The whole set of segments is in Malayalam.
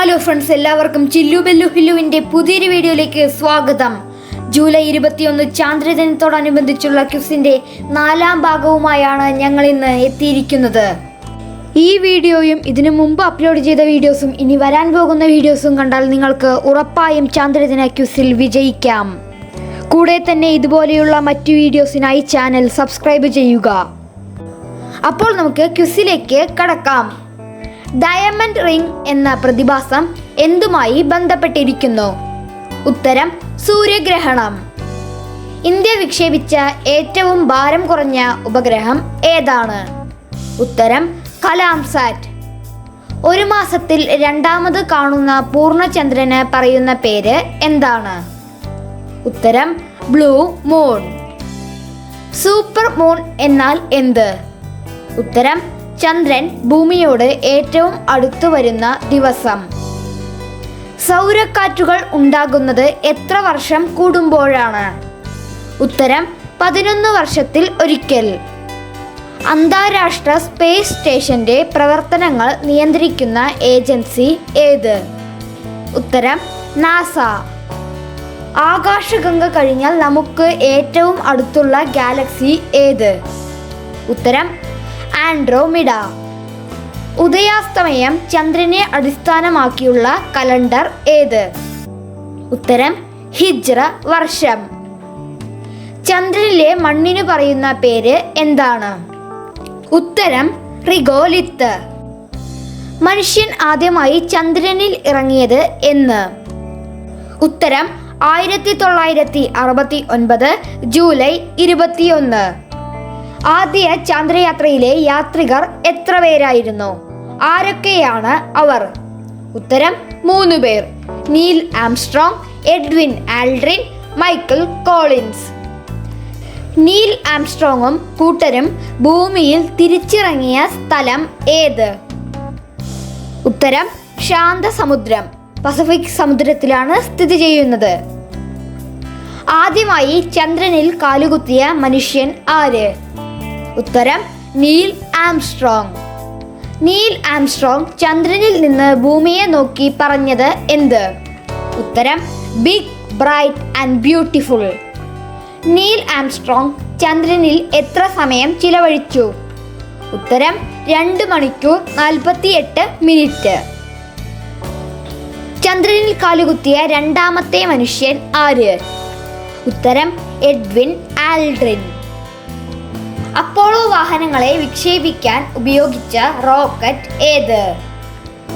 ഹലോ ഫ്രണ്ട്സ് എല്ലാവർക്കും ചില്ലു ബെല്ലു ഹില്ലുവിന്റെ പുതിയൊരു വീഡിയോയിലേക്ക് സ്വാഗതം. ജൂലൈ ഇരുപത്തിയൊന്ന് ചാന്ദ്രദിനത്തോടനുബന്ധിച്ചുള്ള ക്യുസിന്റെ നാലാം ഭാഗവുമായാണ് ഞങ്ങൾ ഇന്ന് എത്തിയിരിക്കുന്നത്. ഈ വീഡിയോയും ഇതിനു മുമ്പ് അപ്ലോഡ് ചെയ്ത വീഡിയോസും ഇനി വരാൻ പോകുന്ന വീഡിയോസും കണ്ടാൽ നിങ്ങൾക്ക് ഉറപ്പായും ചാന്ദ്രദിന ക്വിസിൽ വിജയിക്കാം. കൂടെ തന്നെ ഇതുപോലെയുള്ള മറ്റു വീഡിയോസിനായി ചാനൽ സബ്സ്ക്രൈബ് ചെയ്യുക. അപ്പോൾ നമുക്ക് ക്വിസിലേക്ക് കടക്കാം. ഡയമണ്ട് റിംഗ് എന്ന പ്രതിഭാസം എന്തുമായി ബന്ധപ്പെട്ടിരിക്കുന്നു? ഉത്തരം സൂര്യഗ്രഹണം. ഇന്ത്യ വിക്ഷേപിച്ച ഏറ്റവും ഭാരം കുറഞ്ഞ ഉപഗ്രഹം ഏതാണ്? ഉത്തരം കലാംസാറ്റ്. ഒരു മാസത്തിൽ രണ്ടാമത് കാണുന്ന പൂർണചന്ദ്രന് പറയുന്ന പേര് എന്താണ്? ഉത്തരം ബ്ലൂ മൂൺ. സൂപ്പർ മൂൺ എന്നാൽ എന്ത്? ഉത്തരം ചന്ദ്രൻ ഭൂമിയോട് ഏറ്റവും അടുത്തു വരുന്ന ദിവസം. സൗരക്കാറ്റുകൾ ഉണ്ടാകുന്നത് എത്ര വർഷം കൂടുമ്പോഴാണ്? ഉത്തരം പതിനൊന്ന് വർഷത്തിൽ ഒരിക്കൽ. അന്താരാഷ്ട്ര സ്പേസ് സ്റ്റേഷന്റെ പ്രവർത്തനങ്ങൾ നിയന്ത്രിക്കുന്ന ഏജൻസി ഏത്? ഉത്തരം നാസ. ആകാശഗംഗ കഴിഞ്ഞാൽ നമുക്ക് ഏറ്റവും അടുത്തുള്ള ഗാലക്സി ഏത്? ഉത്തരം ആൻഡ്രോമിഡ. ഉദയാസ്തമയം ചന്ദ്രനെ അടിസ്ഥാനമാക്കിയുള്ള കലണ്ടർ ഏത്? ഉത്തരം ഹിജ്റ വർഷം. ചന്ദ്രനിലെ മണ്ണിന് പറയുന്ന പേര് എന്താണ്? ഉത്തരം റിഗോലിത്ത്. മനുഷ്യൻ ആദ്യമായി ചന്ദ്രനിൽ ഇറങ്ങിയത് എന്ന്. ഉത്തരം ആയിരത്തി തൊള്ളായിരത്തി അറുപത്തി ഒൻപത് ജൂലൈ ഇരുപത്തിയൊന്ന്. ആദ്യ ചന്ദ്രയാത്രയിലെ യാത്രികർ എത്ര പേരായിരുന്നു? ആരൊക്കെയാണ് അവർ? ഉത്തരം മൂന്ന് പേർ. Neil Armstrong Edwin Aldrin Michael Collins. Neil ആംസ്ട്രോങ്ങും കൂട്ടരും ഭൂമിയിൽ തിരിച്ചിറങ്ങിയ സ്ഥലം ഏത്? ഉത്തരം ശാന്തസമുദ്രം. പസഫിക് സമുദ്രത്തിലാണ് സ്ഥിതി ചെയ്യുന്നത്. ആദ്യമായി ചന്ദ്രനിൽ കാലുകുത്തിയ മനുഷ്യൻ ആര്? ഉത്തരം നീൽ ആംസ്ട്രോങ്. നീൽ ആംസ്ട്രോങ് ചന്ദ്രനിൽ നിന്ന് ഭൂമിയെ നോക്കി പറഞ്ഞത് എന്ത്? ഉത്തരം big bright and beautiful. Neil Armstrong ചന്ദ്രനിൽ എത്ര സമയം ചിലവഴിച്ചു? ഉത്തരം രണ്ട് മണിക്കൂർ നാൽപ്പത്തിയെട്ട് മിനിറ്റ്. ചന്ദ്രനിൽ കാലുകുത്തിയ രണ്ടാമത്തെ മനുഷ്യൻ ആര്? ഉത്തരം എഡ്വിൻ ആൽഡ്രിൻ. അപ്പോളോ വാഹനങ്ങളെ വിക്ഷേപിക്കാൻ ഉപയോഗിച്ച റോക്കറ്റ് ഏത്?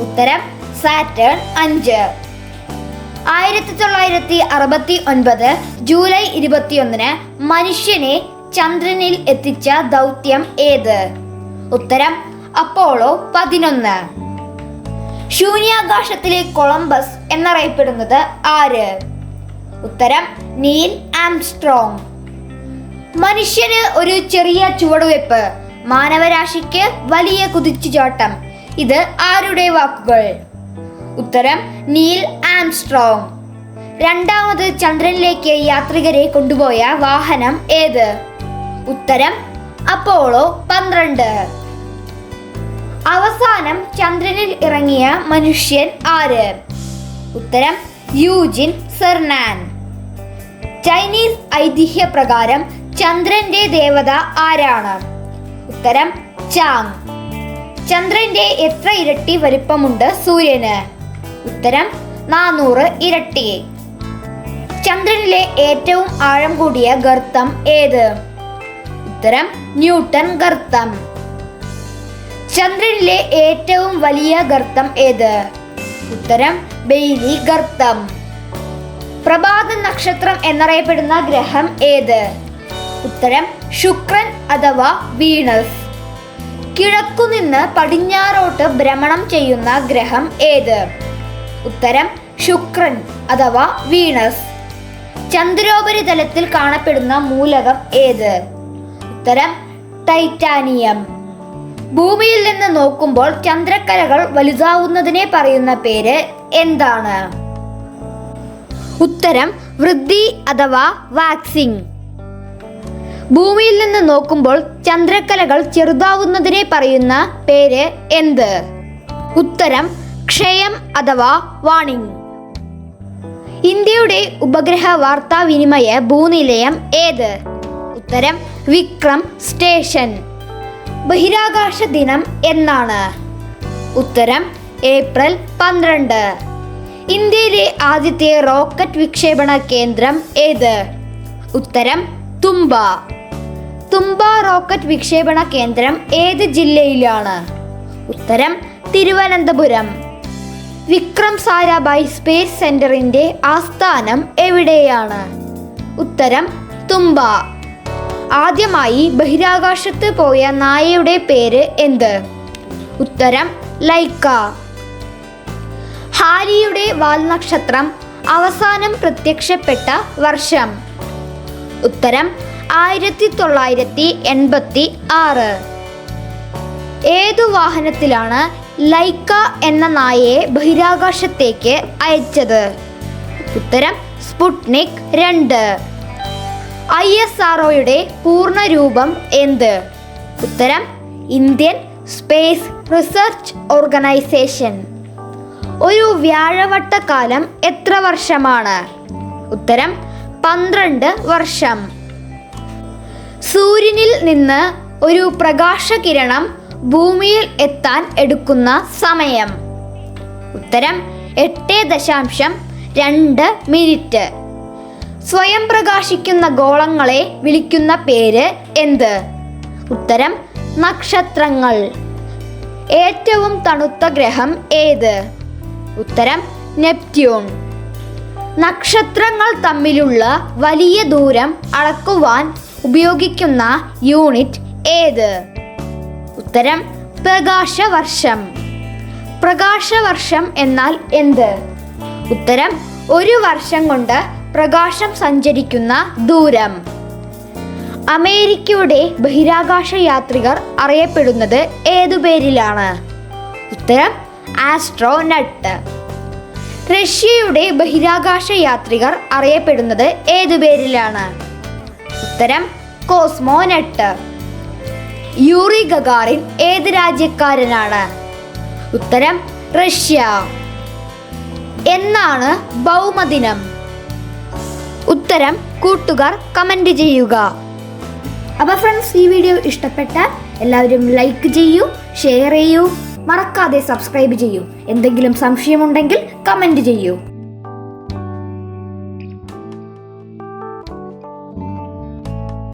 ഉത്തരം സാറ്റേൺ അഞ്ച്. ആയിരത്തി തൊള്ളായിരത്തി അറുപത്തി ഒൻപത് ജൂലൈ ഇരുപത്തിയൊന്നിന് മനുഷ്യനെ ചന്ദ്രനിൽ എത്തിച്ച ദൗത്യം ഏത്? ഉത്തരം അപ്പോളോ പതിനൊന്ന്. ശൂന്യാകാശത്തിലെ കൊളംബസ് എന്നറിയപ്പെടുന്നത് ആര്? ഉത്തരം നീൽ ആംസ്ട്രോങ്. മനുഷ്യന് ഒരു ചെറിയ ചുവടുവെപ്പ്. മാനവരാശിക്ക് വലിയ കുതിച്ചുചാട്ടം. ഇത് ആരുടെ വാക്കുകൾ? ഉത്തരം നീൽ ആംസ്ട്രോങ്. രണ്ടാമത് ചന്ദ്രനിലേക്ക് യാത്രികരെ കൊണ്ടുപോയ വാഹനം ഏത്? ഉത്തരം അപ്പോളോ പന്ത്രണ്ട്. അവസാനം ചന്ദ്രനിൽ ഇറങ്ങിയ മനുഷ്യൻ ആര്? ഉത്തരം യൂജിൻ സെർനാൻ. ചൈനീസ് ഐതിഹ്യ പ്രകാരം ചന്ദ്രന്റെ ദേവത ആരാണ്? ഉത്തരം ചാങ്. ചന്ദ്രന്റെ എത്ര ഇരട്ടി വലിപ്പമുണ്ട് സൂര്യന്? ഉത്തരം നാനൂറ് ഇരട്ടി. ചന്ദ്രനിലെ ഏറ്റവും ആഴം കൂടിയ ഗർത്തം ഏത്? ഉത്തരം ന്യൂട്ടൺ ഗർത്തം. ചന്ദ്രനിലെ ഏറ്റവും വലിയ ഗർത്തം ഏത്? ഉത്തരം ബെയ്ലി ഗർത്തം. പ്രഭാത നക്ഷത്രം എന്നറിയപ്പെടുന്ന ഗ്രഹം ഏത്? ഉത്തരം ശുക്രൻ അഥവാ വീണസ്. കിഴക്കുനിന്ന് പടിഞ്ഞാറോട്ട് ഭ്രമണം ചെയ്യുന്ന ഗ്രഹം ഏത്? ഉത്തരം ശുക്രൻ അഥവാ വീണസ്. ചന്ദ്രോപരിതലത്തിൽ കാണപ്പെടുന്ന മൂലകം ഏത്? ഉത്തരം ടൈറ്റാനിയം. ഭൂമിയിൽ നിന്ന് നോക്കുമ്പോൾ ചന്ദ്രക്കലകൾ വലുതാവുന്നതിനെ പറയുന്ന പേര് എന്താണ്? ഉത്തരം വൃദ്ധി അഥവാ വാക്സിംഗ് ഭൂമിയിൽ നിന്ന് നോക്കുമ്പോൾ ചന്ദ്രക്കലകൾ ചെറുതാവുന്നതിനെ പറയുന്ന പേര് എന്ത്? ഉത്തരം ക്ഷയം അഥവാ വാണിംഗ്. ഇന്ത്യയുടെ ഉപഗ്രഹ വാർത്താവിനിമയ ഭൂനിലയം ഏത്? ഉത്തരം വിക്രം സ്റ്റേഷൻ. ബഹിരാകാശ ദിനം എന്നാണ്. ഉത്തരം ഏപ്രിൽ പന്ത്രണ്ട്. ഇന്ത്യയിലെ ആദ്യത്തെ റോക്കറ്റ് വിക്ഷേപണ കേന്ദ്രം ഏത്? ഉത്തരം തുമ്പ തുമ്പ റോക്കറ്റ് വിക്ഷേപണ കേന്ദ്രം ഏത് ജില്ലയിലാണ്? ഉത്തരം തിരുവനന്തപുരം. വിക്രം സാരാഭായ് സ്പേസ് സെന്ററിന്റെ ആസ്ഥാനം എവിടെയാണ്? ഉത്തരം തുമ്പ ആദ്യമായി ബഹിരാകാശത്ത് പോയ നായയുടെ പേര് എന്ത്? ഉത്തരം ലൈക്ക. ഹാരിയുടെ വാൽനക്ഷത്രം അവസാനം പ്രത്യക്ഷപ്പെട്ട വർഷം. ഉത്തരം ആയിരത്തി തൊള്ളായിരത്തി എൺപത്തി ആറ് ഏതു വാഹനത്തിലാണ് ലൈക്ക എന്ന നായയെ ബഹിരാകാശത്തേക്ക് അയച്ചത്? ഉത്തരം സ്പുട്നിക് രണ്ട്. ഐ എസ് ആർഒയുടെ പൂർണ രൂപം എന്ത്? ഉത്തരം ഇന്ത്യൻ സ്പേസ് റിസർച്ച് ഓർഗനൈസേഷൻ. ഒരു വ്യാഴവട്ടക്കാലം എത്ര വർഷമാണ്? ഉത്തരം പന്ത്രണ്ട് വർഷം. സൂര്യനിൽ നിന്ന് ഒരു പ്രകാശകിരണം ഭൂമിയിൽ എത്താൻ എടുക്കുന്ന സമയം. ഉത്തരം എട്ട് ദശാംശം രണ്ട് മിനിറ്റ്. സ്വയം പ്രകാശിക്കുന്ന ഗോളങ്ങളെ വിളിക്കുന്ന പേര് എന്ത്? ഉത്തരം നക്ഷത്രങ്ങൾ. ഏറ്റവും തണുത്ത ഗ്രഹം ഏത്? ഉത്തരം നെപ്റ്റ്യൂൺ. നക്ഷത്രങ്ങൾ തമ്മിലുള്ള വലിയ ദൂരം അളക്കുവാൻ ഉപയോഗിക്കുന്ന യൂണിറ്റ് ഏത്? ഉത്തരം പ്രകാശവർഷം. പ്രകാശവർഷം എന്നാൽ എന്ത്? ഉത്തരം ഒരു വർഷം കൊണ്ട് പ്രകാശം സഞ്ചരിക്കുന്ന ദൂരം. അമേരിക്കയുടെ ബഹിരാകാശ യാത്രികർ അറിയപ്പെടുന്നത് ഏതു പേരിലാണ്? ഉത്തരം ആസ്ട്രോനട്ട്. റഷ്യയുടെ ബഹിരാകാശ യാത്രികർ അറിയപ്പെടുന്നത് ഏതു പേരിലാണ്? ഉത്തരം കോസ്മോനട്ട് യൂറി ഗഗാറിൻ ഏത് രാജ്യക്കാരനാണ്? ഉത്തരം റഷ്യ. എന്നാണ് ഭൗമദിനം. ഉത്തരം കൂട്ടുകാർ കമന്റ് ചെയ്യുക. അപ്പോൾ ഫ്രണ്ട്സ് ഈ വീഡിയോ ഇഷ്ടപ്പെട്ടാൽ എല്ലാവരും ലൈക്ക് ചെയ്യൂ ഷെയർ ചെയ്യൂ. മറക്കാതെ സബ്സ്ക്രൈബ് ചെയ്യൂ. എന്തെങ്കിലും സംശയമുണ്ടെങ്കിൽ കമന്റ് ചെയ്യൂ.